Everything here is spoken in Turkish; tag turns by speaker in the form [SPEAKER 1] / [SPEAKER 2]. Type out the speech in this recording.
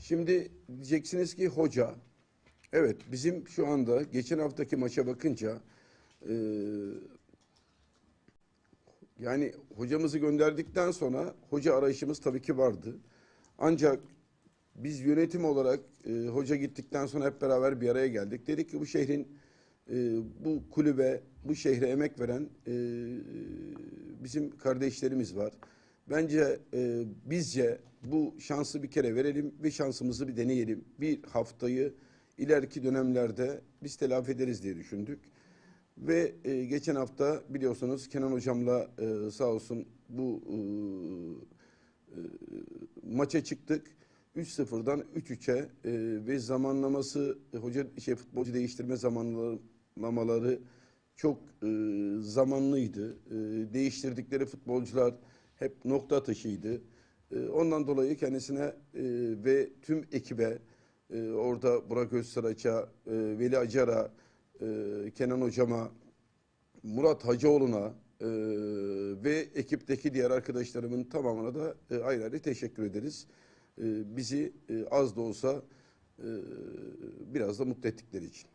[SPEAKER 1] Şimdi diyeceksiniz ki hoca, evet bizim şu anda geçen haftaki maça bakınca e, yani hocamızı gönderdikten sonra hoca arayışımız tabii ki vardı. Ancak biz yönetim olarak e, hoca gittikten sonra hep beraber bir araya geldik. Dedik ki bu şehrin e, bu kulübe, bu şehre emek veren e, bizim kardeşlerimiz var. Bence e, bizce bu şansı bir kere verelim ve şansımızı bir deneyelim. Bir haftayı ileriki dönemlerde biz telafi ederiz diye düşündük. Ve e, geçen hafta biliyorsunuz Kenan hocamla e, sağ olsun bu e, e, maça çıktık. 3-0'dan 3-3'e e, ve zamanlaması hoca şey futbolcu değiştirme zamanlamaları çok e, zamanlıydı. E, değiştirdikleri futbolcular hep nokta atışıydı. E, ondan dolayı kendisine e, ve tüm ekibe e, orada Burak Özsaraç'a, e, Veli Acar'a, Kenan Hocam'a, Murat Hacıoğlu'na ve ekipteki diğer arkadaşlarımın tamamına da ayrı ayrı teşekkür ederiz. Bizi az da olsa biraz da mutlu ettikleri için.